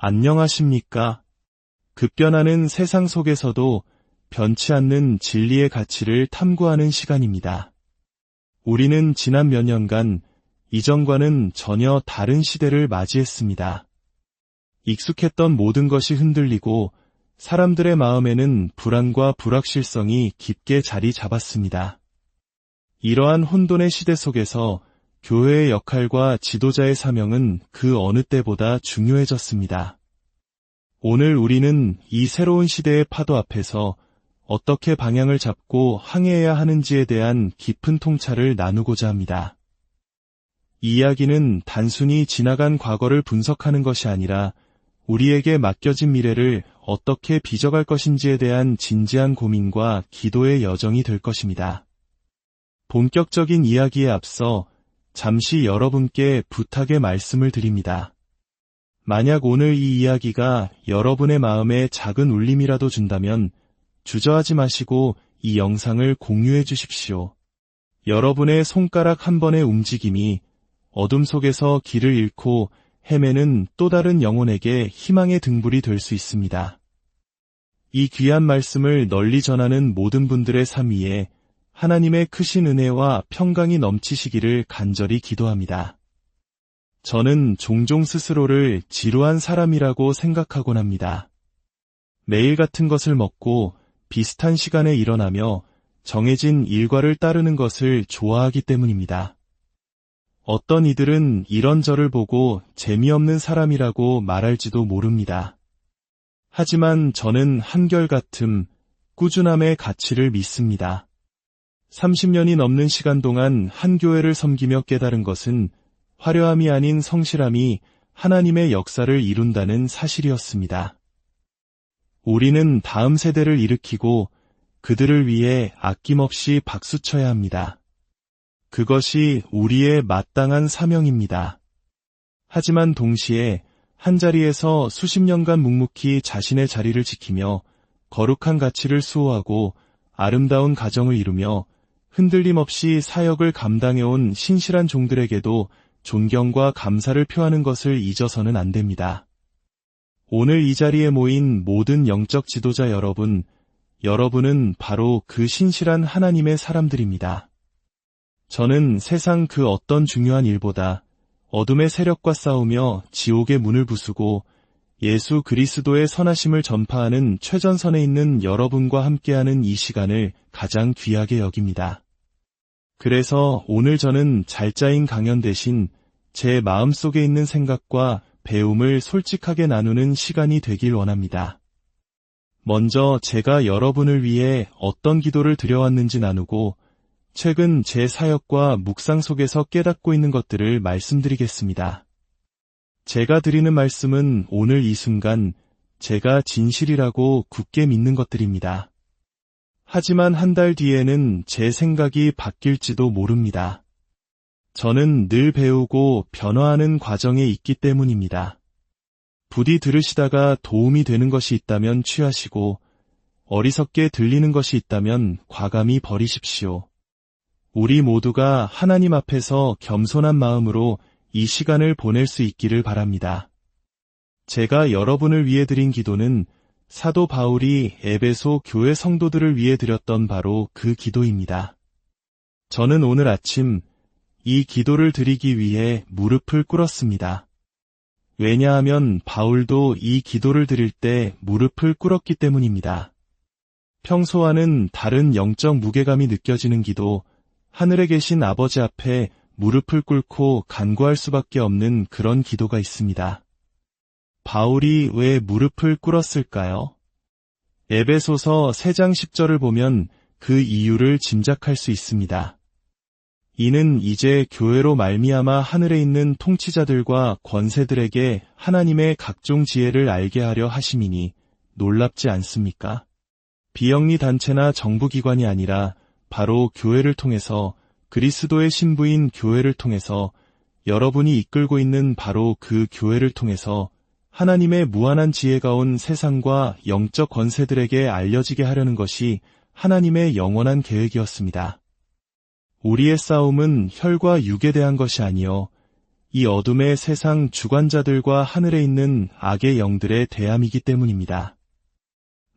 안녕하십니까? 급변하는 세상 속에서도 변치 않는 진리의 가치를 탐구하는 시간입니다. 우리는 지난 몇 년간 이전과는 전혀 다른 시대를 맞이했습니다. 익숙했던 모든 것이 흔들리고 사람들의 마음에는 불안과 불확실성이 깊게 자리 잡았습니다. 이러한 혼돈의 시대 속에서 교회의 역할과 지도자의 사명은 그 어느 때보다 중요해졌습니다. 오늘 우리는 이 새로운 시대의 파도 앞에서 어떻게 방향을 잡고 항해해야 하는지에 대한 깊은 통찰을 나누고자 합니다. 이 이야기는 단순히 지나간 과거를 분석하는 것이 아니라 우리에게 맡겨진 미래를 어떻게 빚어갈 것인지에 대한 진지한 고민과 기도의 여정이 될 것입니다. 본격적인 이야기에 앞서 잠시 여러분께 부탁의 말씀을 드립니다. 만약 오늘 이 이야기가 여러분의 마음에 작은 울림이라도 준다면 주저하지 마시고 이 영상을 공유해 주십시오. 여러분의 손가락 한 번의 움직임이 어둠 속에서 길을 잃고 헤매는 또 다른 영혼에게 희망의 등불이 될 수 있습니다. 이 귀한 말씀을 널리 전하는 모든 분들의 삶 위에 하나님의 크신 은혜와 평강이 넘치시기를 간절히 기도합니다. 저는 종종 스스로를 지루한 사람이라고 생각하곤 합니다. 매일 같은 것을 먹고 비슷한 시간에 일어나며 정해진 일과를 따르는 것을 좋아하기 때문입니다. 어떤 이들은 이런 저를 보고 재미없는 사람이라고 말할지도 모릅니다. 하지만 저는 한결같음, 꾸준함의 가치를 믿습니다. 30년이 넘는 시간 동안 한 교회를 섬기며 깨달은 것은 화려함이 아닌 성실함이 하나님의 역사를 이룬다는 사실이었습니다. 우리는 다음 세대를 일으키고 그들을 위해 아낌없이 박수쳐야 합니다. 그것이 우리의 마땅한 사명입니다. 하지만 동시에 한자리에서 수십 년간 묵묵히 자신의 자리를 지키며 거룩한 가치를 수호하고 아름다운 가정을 이루며 흔들림 없이 사역을 감당해온 신실한 종들에게도 존경과 감사를 표하는 것을 잊어서는 안 됩니다. 오늘 이 자리에 모인 모든 영적 지도자 여러분, 여러분은 바로 그 신실한 하나님의 사람들입니다. 저는 세상 그 어떤 중요한 일보다 어둠의 세력과 싸우며 지옥의 문을 부수고 예수 그리스도의 선하심을 전파하는 최전선에 있는 여러분과 함께하는 이 시간을 가장 귀하게 여깁니다. 그래서 오늘 저는 잘 짜인 강연 대신 제 마음속에 있는 생각과 배움을 솔직하게 나누는 시간이 되길 원합니다. 먼저 제가 여러분을 위해 어떤 기도를 드려왔는지 나누고 최근 제 사역과 묵상 속에서 깨닫고 있는 것들을 말씀드리겠습니다. 제가 드리는 말씀은 오늘 이 순간 제가 진실이라고 굳게 믿는 것들입니다. 하지만 한 달 뒤에는 제 생각이 바뀔지도 모릅니다. 저는 늘 배우고 변화하는 과정에 있기 때문입니다. 부디 들으시다가 도움이 되는 것이 있다면 취하시고 어리석게 들리는 것이 있다면 과감히 버리십시오. 우리 모두가 하나님 앞에서 겸손한 마음으로 이 시간을 보낼 수 있기를 바랍니다. 제가 여러분을 위해 드린 기도는 사도 바울이 에베소 교회 성도들을 위해 드렸던 바로 그 기도입니다. 저는 오늘 아침 이 기도를 드리기 위해 무릎을 꿇었습니다. 왜냐하면 바울도 이 기도를 드릴 때 무릎을 꿇었기 때문입니다. 평소와는 다른 영적 무게감이 느껴지는 기도, 하늘에 계신 아버지 앞에 무릎을 꿇고 간구할 수밖에 없는 그런 기도가 있습니다. 바울이 왜 무릎을 꿇었을까요? 에베소서 3장 10절을 보면 그 이유를 짐작할 수 있습니다. 이는 이제 교회로 말미암아 하늘에 있는 통치자들과 권세들에게 하나님의 각종 지혜를 알게 하려 하심이니 놀랍지 않습니까? 비영리 단체나 정부기관이 아니라 바로 교회를 통해서 그리스도의 신부인 교회를 통해서 여러분이 이끌고 있는 바로 그 교회를 통해서 하나님의 무한한 지혜가 온 세상과 영적 권세들에게 알려지게 하려는 것이 하나님의 영원한 계획이었습니다. 우리의 싸움은 혈과 육에 대한 것이 아니요 이 어둠의 세상 주관자들과 하늘에 있는 악의 영들의 대함이기 때문입니다.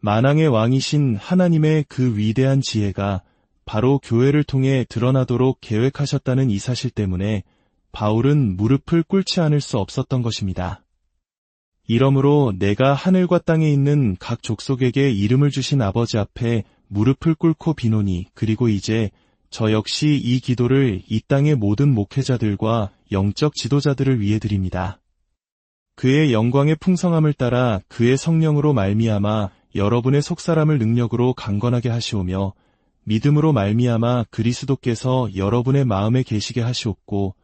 만왕의 왕이신 하나님의 그 위대한 지혜가 바로 교회를 통해 드러나도록 계획하셨다는 이 사실 때문에 바울은 무릎을 꿇지 않을 수 없었던 것입니다. 이러므로 내가 하늘과 땅에 있는 각 족속에게 이름을 주신 아버지 앞에 무릎을 꿇고 비노니 그리고 이제 저 역시 이 기도를 이 땅의 모든 목회자들과 영적 지도자들을 위해 드립니다. 그의 영광의 풍성함을 따라 그의 성령으로 말미암아 여러분의 속사람을 능력으로 강건하게 하시오며 믿음으로 말미암아 그리스도께서 여러분의 마음에 계시게 하시옵고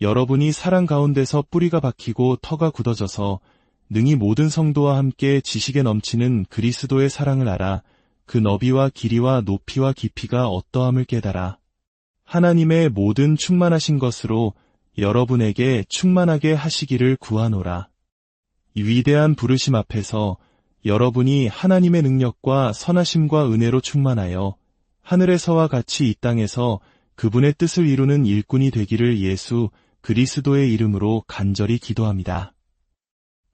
여러분이 사랑 가운데서 뿌리가 박히고 터가 굳어져서 능히 모든 성도와 함께 지식에 넘치는 그리스도의 사랑을 알아 그 너비와 길이와 높이와 깊이가 어떠함을 깨달아 하나님의 모든 충만하신 것으로 여러분에게 충만하게 하시기를 구하노라. 이 위대한 부르심 앞에서 여러분이 하나님의 능력과 선하심과 은혜로 충만하여 하늘에서와 같이 이 땅에서 그분의 뜻을 이루는 일꾼이 되기를 예수 그리스도의 이름으로 간절히 기도합니다.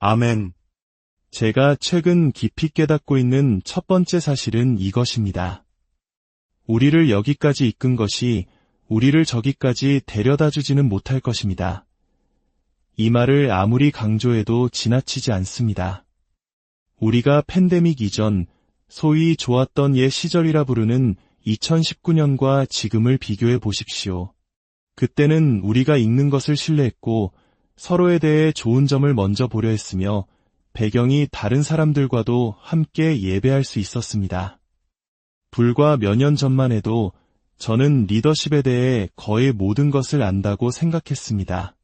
아멘. 제가 최근 깊이 깨닫고 있는 첫 번째 사실은 이것입니다. 우리를 여기까지 이끈 것이 우리를 저기까지 데려다 주지는 못할 것입니다. 이 말을 아무리 강조해도 지나치지 않습니다. 우리가 팬데믹 이전, 소위 좋았던 옛 시절이라 부르는 2019년과 지금을 비교해 보십시오. 그때는 우리가 읽는 것을 신뢰했고 서로에 대해 좋은 점을 먼저 보려 했으며 배경이 다른 사람들과도 함께 예배할 수 있었습니다. 불과 몇 년 전만 해도 저는 리더십에 대해 거의 모든 것을 안다고 생각했습니다.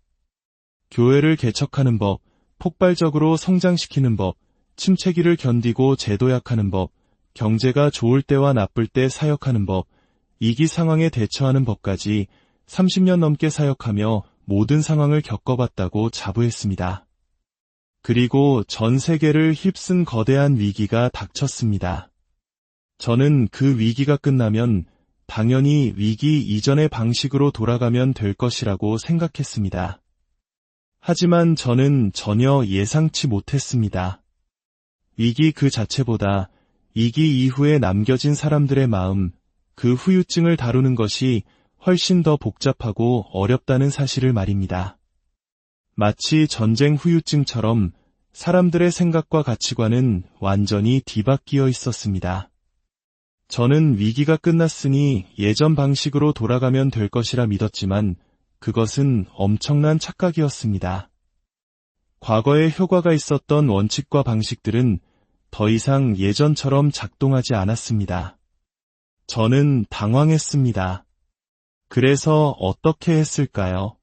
교회를 개척하는 법, 폭발적으로 성장시키는 법, 침체기를 견디고 재도약하는 법, 경제가 좋을 때와 나쁠 때 사역하는 법, 이기 상황에 대처하는 법까지 30년 넘게 사역하며 모든 상황을 겪어봤다고 자부했습니다. 그리고 전 세계를 휩쓴 거대한 위기가 닥쳤습니다. 저는 그 위기가 끝나면 당연히 위기 이전의 방식으로 돌아가면 될 것이라고 생각했습니다. 하지만 저는 전혀 예상치 못했습니다. 위기 그 자체보다 위기 이후에 남겨진 사람들의 마음, 그 후유증을 다루는 것이 훨씬 더 복잡하고 어렵다는 사실을 말입니다. 마치 전쟁 후유증처럼 사람들의 생각과 가치관은 완전히 뒤바뀌어 있었습니다. 저는 위기가 끝났으니 예전 방식으로 돌아가면 될 것이라 믿었지만 그것은 엄청난 착각이었습니다. 과거에 효과가 있었던 원칙과 방식들은 더 이상 예전처럼 작동하지 않았습니다. 저는 당황했습니다. 그래서 어떻게 했을까요?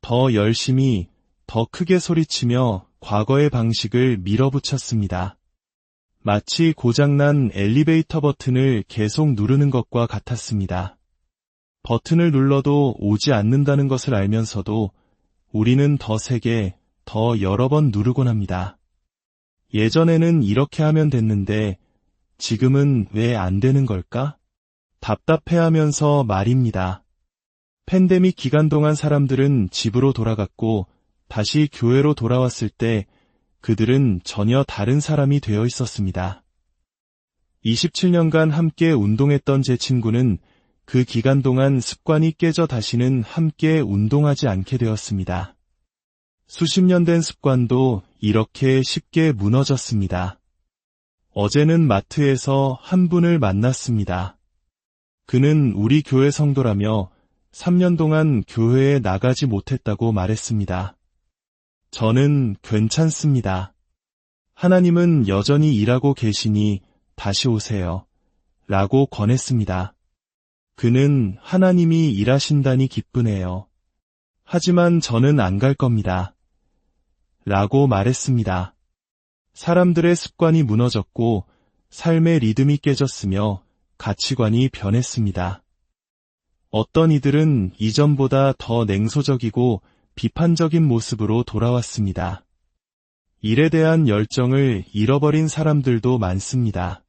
더 열심히, 더 크게 소리치며 과거의 방식을 밀어붙였습니다. 마치 고장난 엘리베이터 버튼을 계속 누르는 것과 같았습니다. 버튼을 눌러도 오지 않는다는 것을 알면서도 우리는 더 세게, 더 여러 번 누르곤 합니다. 예전에는 이렇게 하면 됐는데 지금은 왜 안 되는 걸까? 답답해하면서 말입니다. 팬데믹 기간 동안 사람들은 집으로 돌아갔고 다시 교회로 돌아왔을 때 그들은 전혀 다른 사람이 되어 있었습니다. 27년간 함께 운동했던 제 친구는 그 기간 동안 습관이 깨져 다시는 함께 운동하지 않게 되었습니다. 수십 년 된 습관도 이렇게 쉽게 무너졌습니다. 어제는 마트에서 한 분을 만났습니다. 그는 우리 교회 성도라며 3년 동안 교회에 나가지 못했다고 말했습니다. 저는 괜찮습니다. 하나님은 여전히 일하고 계시니 다시 오세요. 라고 권했습니다. 그는 하나님이 일하신다니 기쁘네요. 하지만 저는 안 갈 겁니다. 라고 말했습니다. 사람들의 습관이 무너졌고 삶의 리듬이 깨졌으며 가치관이 변했습니다. 어떤 이들은 이전보다 더 냉소적이고 비판적인 모습으로 돌아왔습니다. 일에 대한 열정을 잃어버린 사람들도 많습니다.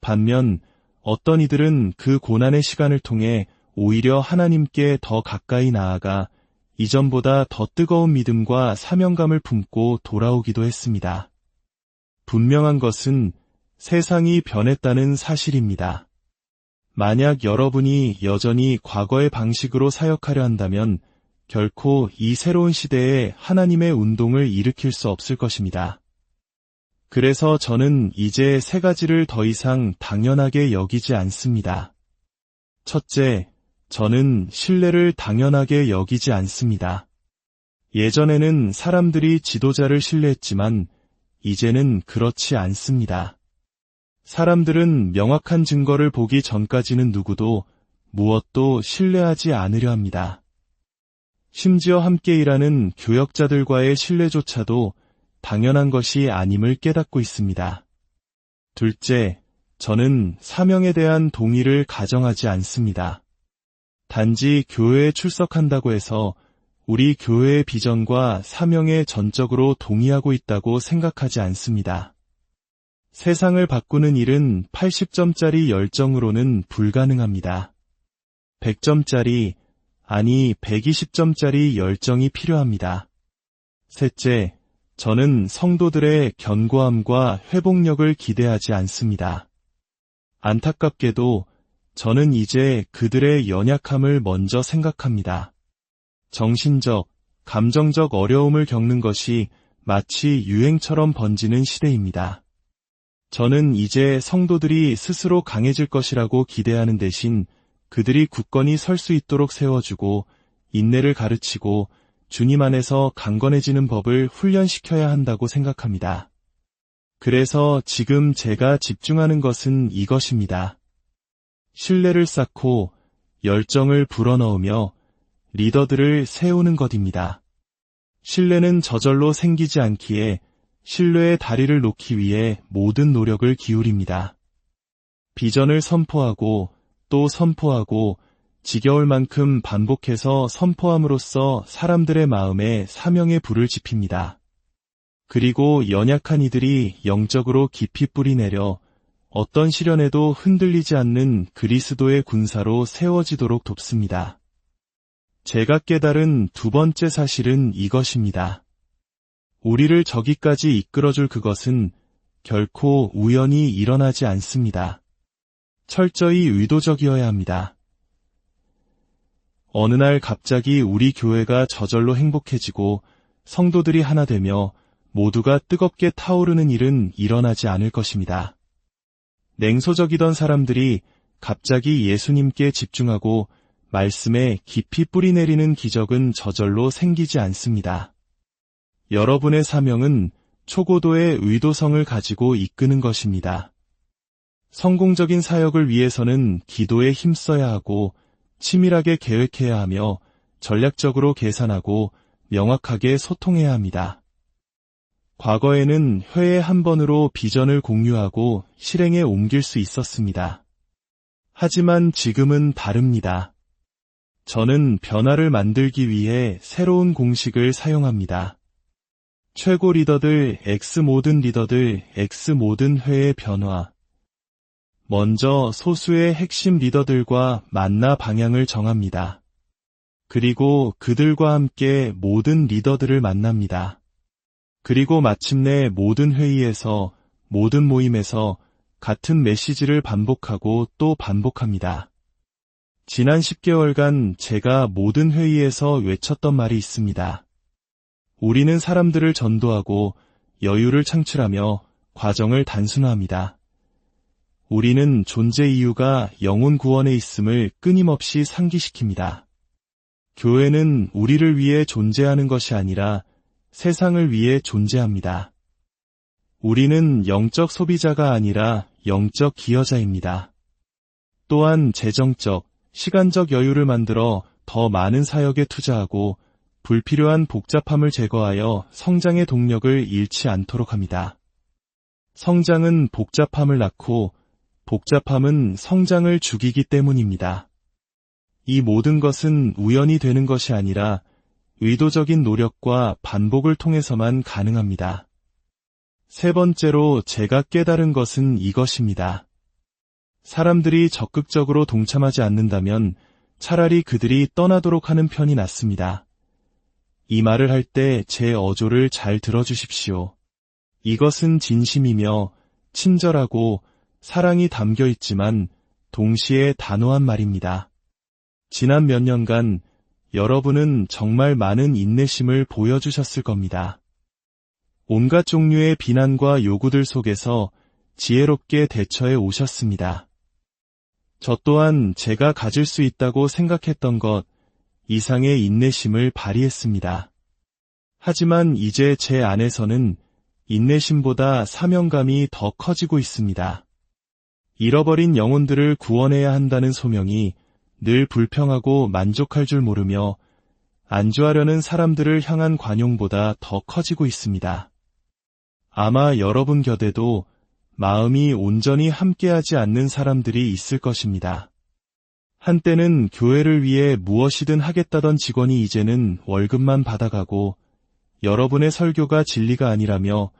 반면 어떤 이들은 그 고난의 시간을 통해 오히려 하나님께 더 가까이 나아가 이전보다 더 뜨거운 믿음과 사명감을 품고 돌아오기도 했습니다. 분명한 것은 세상이 변했다는 사실입니다. 만약 여러분이 여전히 과거의 방식으로 사역하려 한다면 결코 이 새로운 시대에 하나님의 운동을 일으킬 수 없을 것입니다. 그래서 저는 이제 세 가지를 더 이상 당연하게 여기지 않습니다. 첫째, 저는 신뢰를 당연하게 여기지 않습니다. 예전에는 사람들이 지도자를 신뢰했지만 이제는 그렇지 않습니다. 사람들은 명확한 증거를 보기 전까지는 누구도 무엇도 신뢰하지 않으려 합니다. 심지어 함께 일하는 교역자들과의 신뢰조차도 당연한 것이 아님을 깨닫고 있습니다. 둘째, 저는 사명에 대한 동의를 가정하지 않습니다. 단지 교회에 출석한다고 해서 우리 교회의 비전과 사명에 전적으로 동의하고 있다고 생각하지 않습니다. 세상을 바꾸는 일은 80점짜리 열정으로는 불가능합니다. 100점짜리, 아니 120점짜리 열정이 필요합니다. 셋째, 저는 성도들의 견고함과 회복력을 기대하지 않습니다. 안타깝게도 저는 이제 그들의 연약함을 먼저 생각합니다. 정신적, 감정적 어려움을 겪는 것이 마치 유행처럼 번지는 시대입니다. 저는 이제 성도들이 스스로 강해질 것이라고 기대하는 대신 그들이 굳건히 설 수 있도록 세워주고 인내를 가르치고 주님 안에서 강건해지는 법을 훈련시켜야 한다고 생각합니다. 그래서 지금 제가 집중하는 것은 이것입니다. 신뢰를 쌓고 열정을 불어넣으며 리더들을 세우는 것입니다. 신뢰는 저절로 생기지 않기에 신뢰의 다리를 놓기 위해 모든 노력을 기울입니다. 비전을 선포하고 또 선포하고 지겨울 만큼 반복해서 선포함으로써 사람들의 마음에 사명의 불을 지핍니다. 그리고 연약한 이들이 영적으로 깊이 뿌리 내려 어떤 시련에도 흔들리지 않는 그리스도의 군사로 세워지도록 돕습니다. 제가 깨달은 두 번째 사실은 이것입니다. 우리를 저기까지 이끌어줄 그것은 결코 우연히 일어나지 않습니다. 철저히 의도적이어야 합니다. 어느 날 갑자기 우리 교회가 저절로 행복해지고 성도들이 하나 되며 모두가 뜨겁게 타오르는 일은 일어나지 않을 것입니다. 냉소적이던 사람들이 갑자기 예수님께 집중하고 말씀에 깊이 뿌리내리는 기적은 저절로 생기지 않습니다. 여러분의 사명은 초고도의 의도성을 가지고 이끄는 것입니다. 성공적인 사역을 위해서는 기도에 힘써야 하고 치밀하게 계획해야 하며 전략적으로 계산하고 명확하게 소통해야 합니다. 과거에는 회에 한 번으로 비전을 공유하고 실행에 옮길 수 있었습니다. 하지만 지금은 다릅니다. 저는 변화를 만들기 위해 새로운 공식을 사용합니다. 최고 리더들 X 모든 리더들 X 모든 회의 변화. 먼저 소수의 핵심 리더들과 만나 방향을 정합니다. 그리고 그들과 함께 모든 리더들을 만납니다. 그리고 마침내 모든 회의에서 모든 모임에서 같은 메시지를 반복하고 또 반복합니다. 지난 10개월간 제가 모든 회의에서 외쳤던 말이 있습니다. 우리는 사람들을 전도하고 여유를 창출하며 과정을 단순화합니다. 우리는 존재 이유가 영혼 구원에 있음을 끊임없이 상기시킵니다. 교회는 우리를 위해 존재하는 것이 아니라 세상을 위해 존재합니다. 우리는 영적 소비자가 아니라 영적 기여자입니다. 또한 재정적, 시간적 여유를 만들어 더 많은 사역에 투자하고 불필요한 복잡함을 제거하여 성장의 동력을 잃지 않도록 합니다. 성장은 복잡함을 낳고 복잡함은 성장을 죽이기 때문입니다. 이 모든 것은 우연히 되는 것이 아니라 의도적인 노력과 반복을 통해서만 가능합니다. 세 번째로 제가 깨달은 것은 이것입니다. 사람들이 적극적으로 동참하지 않는다면 차라리 그들이 떠나도록 하는 편이 낫습니다. 이 말을 할 때 제 어조를 잘 들어주십시오. 이것은 진심이며 친절하고 사랑이 담겨 있지만 동시에 단호한 말입니다. 지난 몇 년간 여러분은 정말 많은 인내심을 보여주셨을 겁니다. 온갖 종류의 비난과 요구들 속에서 지혜롭게 대처해 오셨습니다. 저 또한 제가 가질 수 있다고 생각했던 것 이상의 인내심을 발휘했습니다. 하지만 이제 제 안에서는 인내심보다 사명감이 더 커지고 있습니다. 잃어버린 영혼들을 구원해야 한다는 소명이 늘 불평하고 만족할 줄 모르며 안주하려는 사람들을 향한 관용보다 더 커지고 있습니다. 아마 여러분 곁에도 마음이 온전히 함께하지 않는 사람들이 있을 것입니다. 한때는 교회를 위해 무엇이든 하겠다던 직원이 이제는 월급만 받아가고 여러분의 설교가 진리가 아니라며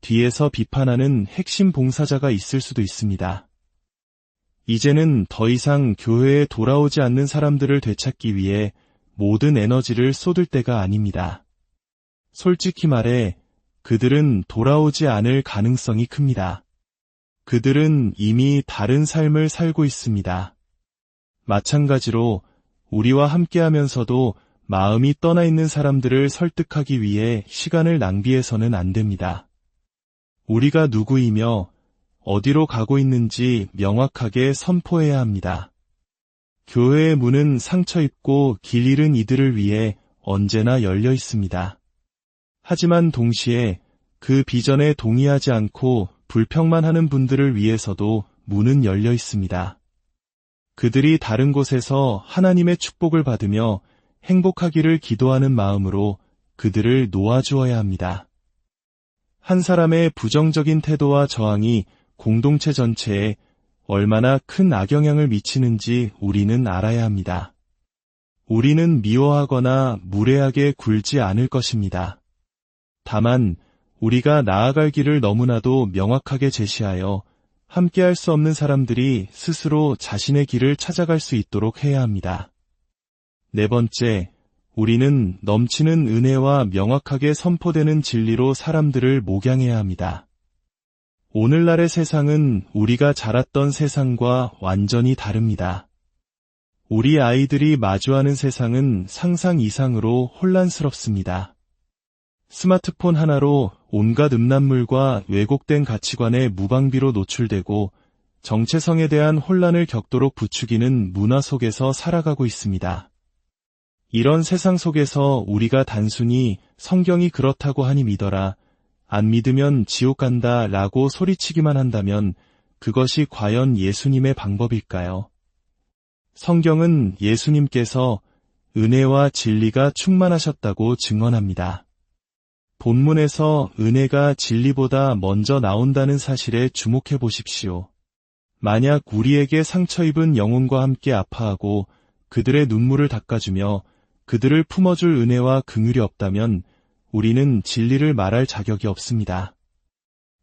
뒤에서 비판하는 핵심 봉사자가 있을 수도 있습니다. 이제는 더 이상 교회에 돌아오지 않는 사람들을 되찾기 위해 모든 에너지를 쏟을 때가 아닙니다. 솔직히 말해 그들은 돌아오지 않을 가능성이 큽니다. 그들은 이미 다른 삶을 살고 있습니다. 마찬가지로 우리와 함께하면서도 마음이 떠나 있는 사람들을 설득하기 위해 시간을 낭비해서는 안 됩니다. 우리가 누구이며 어디로 가고 있는지 명확하게 선포해야 합니다. 교회의 문은 상처 입고 길 잃은 이들을 위해 언제나 열려 있습니다. 하지만 동시에 그 비전에 동의하지 않고 불평만 하는 분들을 위해서도 문은 열려 있습니다. 그들이 다른 곳에서 하나님의 축복을 받으며 행복하기를 기도하는 마음으로 그들을 놓아주어야 합니다. 한 사람의 부정적인 태도와 저항이 공동체 전체에 얼마나 큰 악영향을 미치는지 우리는 알아야 합니다. 우리는 미워하거나 무례하게 굴지 않을 것입니다. 다만 우리가 나아갈 길을 너무나도 명확하게 제시하여 함께할 수 없는 사람들이 스스로 자신의 길을 찾아갈 수 있도록 해야 합니다. 네 번째, 우리는 넘치는 은혜와 명확하게 선포되는 진리로 사람들을 목양해야 합니다. 오늘날의 세상은 우리가 자랐던 세상과 완전히 다릅니다. 우리 아이들이 마주하는 세상은 상상 이상으로 혼란스럽습니다. 스마트폰 하나로 온갖 음란물과 왜곡된 가치관의 무방비로 노출되고 정체성에 대한 혼란을 겪도록 부추기는 문화 속에서 살아가고 있습니다. 이런 세상 속에서 우리가 단순히 성경이 그렇다고 하니 믿어라 안 믿으면 지옥 간다 라고 소리치기만 한다면 그것이 과연 예수님의 방법일까요? 성경은 예수님께서 은혜와 진리가 충만하셨다고 증언합니다. 본문에서 은혜가 진리보다 먼저 나온다는 사실에 주목해 보십시오. 만약 우리에게 상처 입은 영혼과 함께 아파하고 그들의 눈물을 닦아주며 그들을 품어줄 은혜와 긍휼이 없다면 우리는 진리를 말할 자격이 없습니다.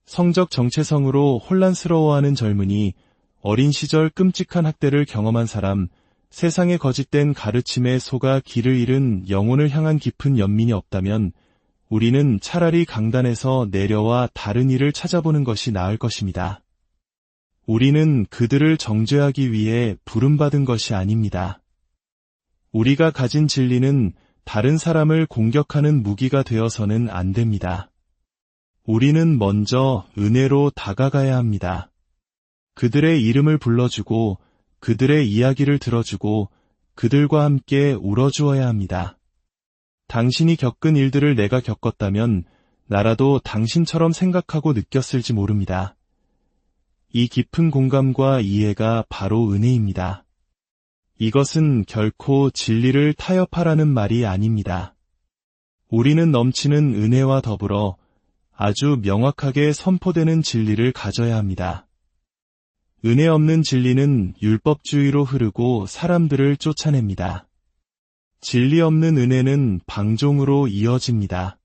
성적 정체성으로 혼란스러워하는 젊은이, 어린 시절 끔찍한 학대를 경험한 사람, 세상의 거짓된 가르침에 속아 길을 잃은 영혼을 향한 깊은 연민이 없다면 우리는 차라리 강단에서 내려와 다른 일을 찾아보는 것이 나을 것입니다. 우리는 그들을 정죄하기 위해 부름받은 것이 아닙니다. 우리가 가진 진리는 다른 사람을 공격하는 무기가 되어서는 안 됩니다. 우리는 먼저 은혜로 다가가야 합니다. 그들의 이름을 불러주고 그들의 이야기를 들어주고 그들과 함께 울어주어야 합니다. 당신이 겪은 일들을 내가 겪었다면 나라도 당신처럼 생각하고 느꼈을지 모릅니다. 이 깊은 공감과 이해가 바로 은혜입니다. 이것은 결코 진리를 타협하라는 말이 아닙니다. 우리는 넘치는 은혜와 더불어 아주 명확하게 선포되는 진리를 가져야 합니다. 은혜 없는 진리는 율법주의로 흐르고 사람들을 쫓아냅니다. 진리 없는 은혜는 방종으로 이어집니다.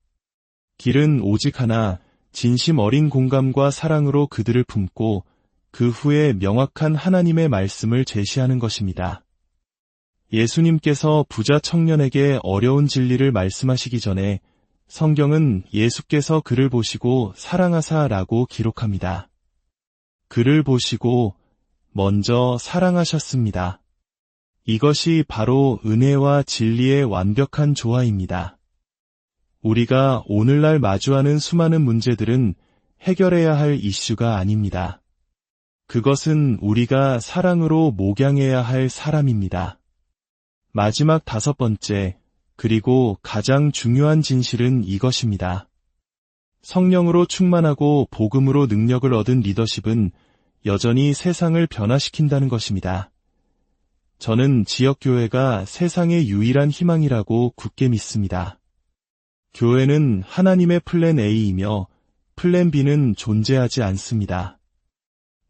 길은 오직 하나, 진심 어린 공감과 사랑으로 그들을 품고 그 후에 명확한 하나님의 말씀을 제시하는 것입니다. 예수님께서 부자 청년에게 어려운 진리를 말씀하시기 전에 성경은 예수께서 그를 보시고 사랑하사라고 기록합니다. 그를 보시고 먼저 사랑하셨습니다. 이것이 바로 은혜와 진리의 완벽한 조화입니다. 우리가 오늘날 마주하는 수많은 문제들은 해결해야 할 이슈가 아닙니다. 그것은 우리가 사랑으로 목양해야 할 사람입니다. 마지막 다섯 번째, 그리고 가장 중요한 진실은 이것입니다. 성령으로 충만하고 복음으로 능력을 얻은 리더십은 여전히 세상을 변화시킨다는 것입니다. 저는 지역교회가 세상의 유일한 희망이라고 굳게 믿습니다. 교회는 하나님의 플랜 A이며 플랜 B는 존재하지 않습니다.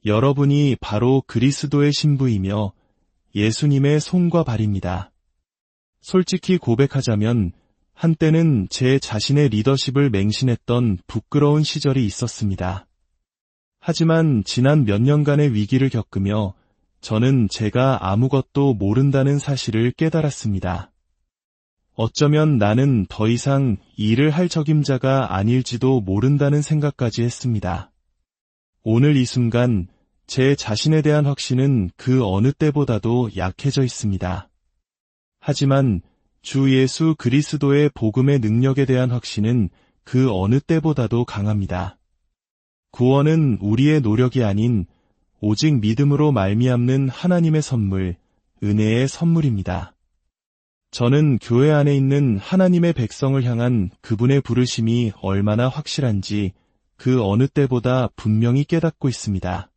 여러분이 바로 그리스도의 신부이며 예수님의 손과 발입니다. 솔직히 고백하자면 한때는 제 자신의 리더십을 맹신했던 부끄러운 시절이 있었습니다. 하지만 지난 몇 년간의 위기를 겪으며 저는 제가 아무것도 모른다는 사실을 깨달았습니다. 어쩌면 나는 더 이상 일을 할 적임자가 아닐지도 모른다는 생각까지 했습니다. 오늘 이 순간 제 자신에 대한 확신은 그 어느 때보다도 약해져 있습니다. 하지만 주 예수 그리스도의 복음의 능력에 대한 확신은 그 어느 때보다도 강합니다. 구원은 우리의 노력이 아닌 오직 믿음으로 말미암는 하나님의 선물, 은혜의 선물입니다. 저는 교회 안에 있는 하나님의 백성을 향한 그분의 부르심이 얼마나 확실한지 그 어느 때보다 분명히 깨닫고 있습니다.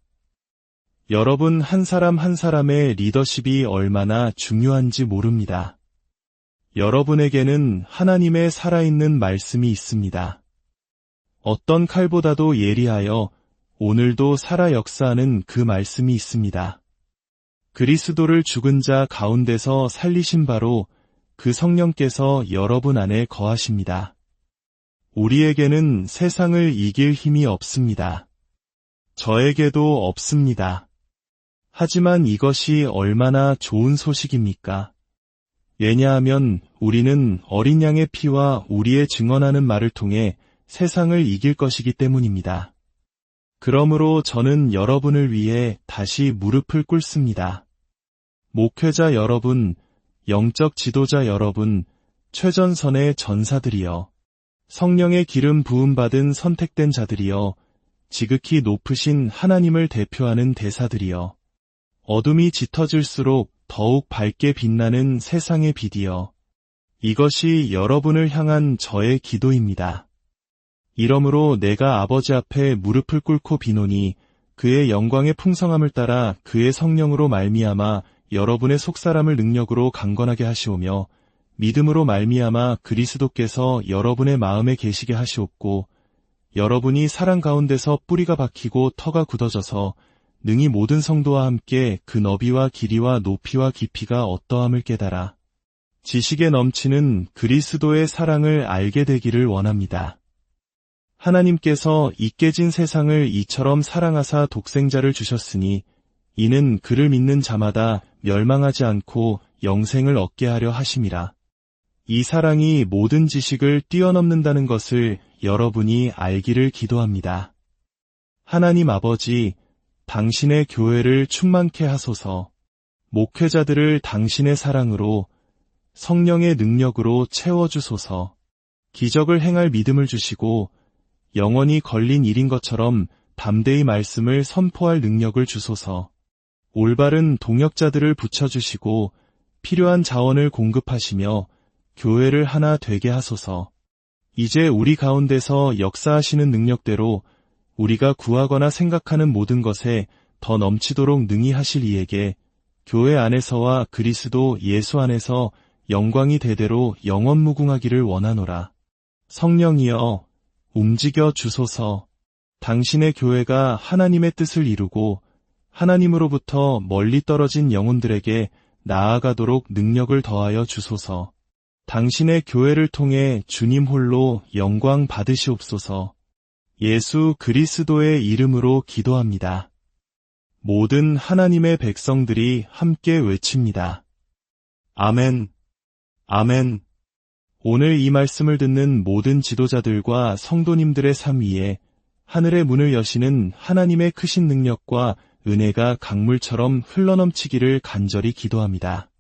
여러분 한 사람 한 사람의 리더십이 얼마나 중요한지 모릅니다. 여러분에게는 하나님의 살아있는 말씀이 있습니다. 어떤 칼보다도 예리하여 오늘도 살아 역사하는 그 말씀이 있습니다. 그리스도를 죽은 자 가운데서 살리신 바로 그 성령께서 여러분 안에 거하십니다. 우리에게는 세상을 이길 힘이 없습니다. 저에게도 없습니다. 하지만 이것이 얼마나 좋은 소식입니까? 왜냐하면 우리는 어린 양의 피와 우리의 증언하는 말을 통해 세상을 이길 것이기 때문입니다. 그러므로 저는 여러분을 위해 다시 무릎을 꿇습니다. 목회자 여러분, 영적 지도자 여러분, 최전선의 전사들이여, 성령의 기름 부음받은 선택된 자들이여, 지극히 높으신 하나님을 대표하는 대사들이여, 어둠이 짙어질수록 더욱 밝게 빛나는 세상의 빛이여. 이것이 여러분을 향한 저의 기도입니다. 이러므로 내가 아버지 앞에 무릎을 꿇고 비노니 그의 영광의 풍성함을 따라 그의 성령으로 말미암아 여러분의 속사람을 능력으로 강건하게 하시오며 믿음으로 말미암아 그리스도께서 여러분의 마음에 계시게 하시옵고 여러분이 사랑 가운데서 뿌리가 박히고 터가 굳어져서 능히 모든 성도와 함께 그 너비와 길이와 높이와 깊이가 어떠함을 깨달아 지식에 넘치는 그리스도의 사랑을 알게 되기를 원합니다. 하나님께서 이 깨진 세상을 이처럼 사랑하사 독생자를 주셨으니 이는 그를 믿는 자마다 멸망하지 않고 영생을 얻게 하려 하심이라. 이 사랑이 모든 지식을 뛰어넘는다는 것을 여러분이 알기를 기도합니다. 하나님 아버지, 당신의 교회를 충만케 하소서, 목회자들을 당신의 사랑으로 성령의 능력으로 채워주소서, 기적을 행할 믿음을 주시고 영원히 걸린 일인 것처럼 담대히 말씀을 선포할 능력을 주소서, 올바른 동역자들을 붙여주시고 필요한 자원을 공급하시며 교회를 하나 되게 하소서. 이제 우리 가운데서 역사하시는 능력대로 우리가 구하거나 생각하는 모든 것에 더 넘치도록 능히 하실 이에게 교회 안에서와 그리스도 예수 안에서 영광이 대대로 영원 무궁하기를 원하노라. 성령이여 움직여 주소서. 당신의 교회가 하나님의 뜻을 이루고 하나님으로부터 멀리 떨어진 영혼들에게 나아가도록 능력을 더하여 주소서. 당신의 교회를 통해 주님 홀로 영광 받으시옵소서. 예수 그리스도의 이름으로 기도합니다. 모든 하나님의 백성들이 함께 외칩니다. 아멘. 아멘. 오늘 이 말씀을 듣는 모든 지도자들과 성도님들의 삶 위에 하늘의 문을 여시는 하나님의 크신 능력과 은혜가 강물처럼 흘러넘치기를 간절히 기도합니다.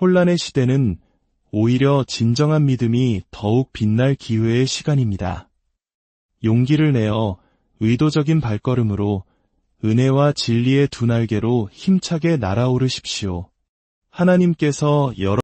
혼란의 시대는 오히려 진정한 믿음이 더욱 빛날 기회의 시간입니다. 용기를 내어 의도적인 발걸음으로 은혜와 진리의 두 날개로 힘차게 날아오르십시오. 하나님께서 여러